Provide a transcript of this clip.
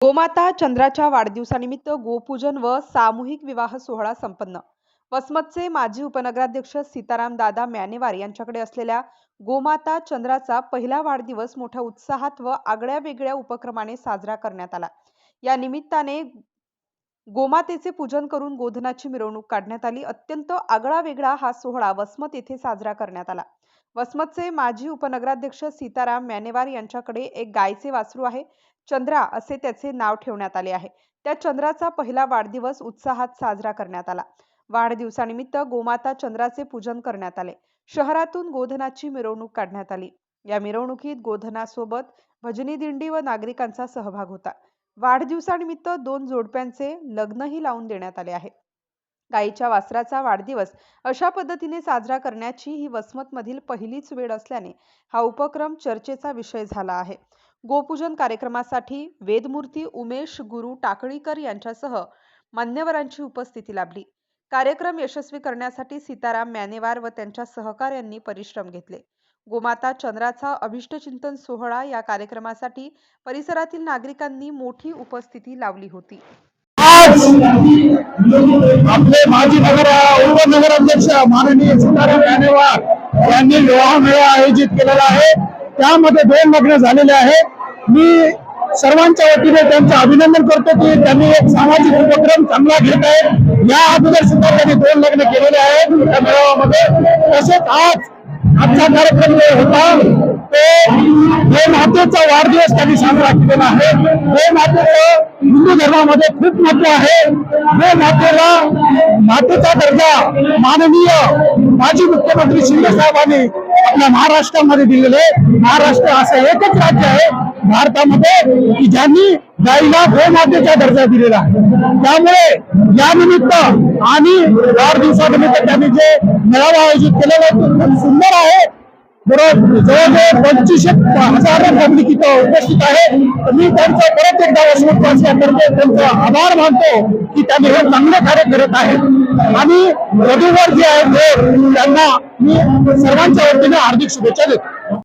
गोमाता चंद्राच्या वाढदिवसानिमित्त गोपूजन व सामूहिक विवाह सोहळा संपन्न. वसमतचे माजी उपनगराध्यक्ष सीताराम दादा म्यानेवार यांच्याकडे असलेल्या गोमाता चंद्राचा पहिला वाढदिवस मोठ्या उत्साहात व आगळ्या वेगळ्या उपक्रमाने साजरा करण्यात आला. या निमित्ताने गोमातेचे पूजन करून गोधनाची मिरवणूक काढण्यात आली. अत्यंत आगळा वेगळा हा सोहळा वसमत येथे साजरा करण्यात आला. वसमतचे माजी उपनगराध्यक्ष सीताराम म्यानेवार यांच्याकडे एक गायचे वासरू आहे. चंद्रा असे त्याचे नाव ठेवण्यात आले आहे. त्या चंद्राचा पहिला वाढदिवस उत्साहात साजरा करण्यात आला. वाढदिवसानिमित्त गोमाता चंद्राचे पूजन करण्यात आले. शहरातून गोधनाची मिरवणूक काढण्यात आली. या मिरवणुकीत गोधनासोबत भजनी दिंडी व नागरिकांचा सहभाग होता. वाढदिवसानिमित्त दोन जोडप्यांचे लग्नही लावून देण्यात आले आहे. गायीच्या वासराचा वाढदिवस अशा पद्धतीने साजरा करण्याची ही वसमतमधील पहिलीच वेळ असल्याने हा उपक्रम चर्चेचा विषय झाला आहे. गोपूजन कार्यक्रमासाठी वेदमूर्ती उमेश गुरु टाकळीकर यांच्यासह मान्यवरांची उपस्थिती लाभली. कार्यक्रम यशस्वी करण्यासाठी सीताराम मॅनेवार व त्यांच्या सहकाऱ्यांनी परिश्रम घेतले. गोमाता चंद्राचा अभिष्टचिंतन सोहळा या कार्यक्रमासाठी परिसरातील नागरिकांनी मोठी उपस्थिती लावली होती. आज आपले माजी नगर उपनगराध्यक्ष माननीय सीताराम यानेवार यांनी विवाह मेळा आयोजित केलेला आहे. त्यामध्ये दोन लग्न झालेले आहे मी सर्वांच्या वतीने त्यांचं अभिनंदन करतो की त्यांनी एक सामाजिक उपक्रम चांगला घेत आहे या अगोदर सुद्धा त्यांनी दोन लग्न केलेले आहेत त्या मेळाव्यामध्ये. तसेच आज आजचा कार्यक्रम जो होता तो हे मातेचा वाढदिवस त्यांनी साजरा केलेला आहे. हे मातेचं हिंदू धर्मामध्ये खूप महत्त्व आहे. हे मातेला माननीय माजी मुख्यमंत्री शिंदे साहेबांनी आपल्या महाराष्ट्रामध्ये दिलेले महाराष्ट्र असं एकच राज्य आहे भारतामध्ये की ज्यांनी गाईला गोमातेचा दर्जा दिलेला आहे. त्यामुळे या निमित्त आणि वाढदिवसानिमित्त त्यांनी जे मेळावा आयोजित केलेला आहे तो खूप सुंदर आहे. बरोबर जवळजवळ पंचवीसशे हजार पब्लिक इथं उपस्थित आहे. मी त्यांचं परत एकदा वसमतवासियांतर्फे त्यांचा आभार मानतो की त्यांनी हे चांगलं कार्य करत आहेत. आणि वधूवर जे आहेत ते त्यांना मी सर्वांच्या वतीने हार्दिक शुभेच्छा देतो.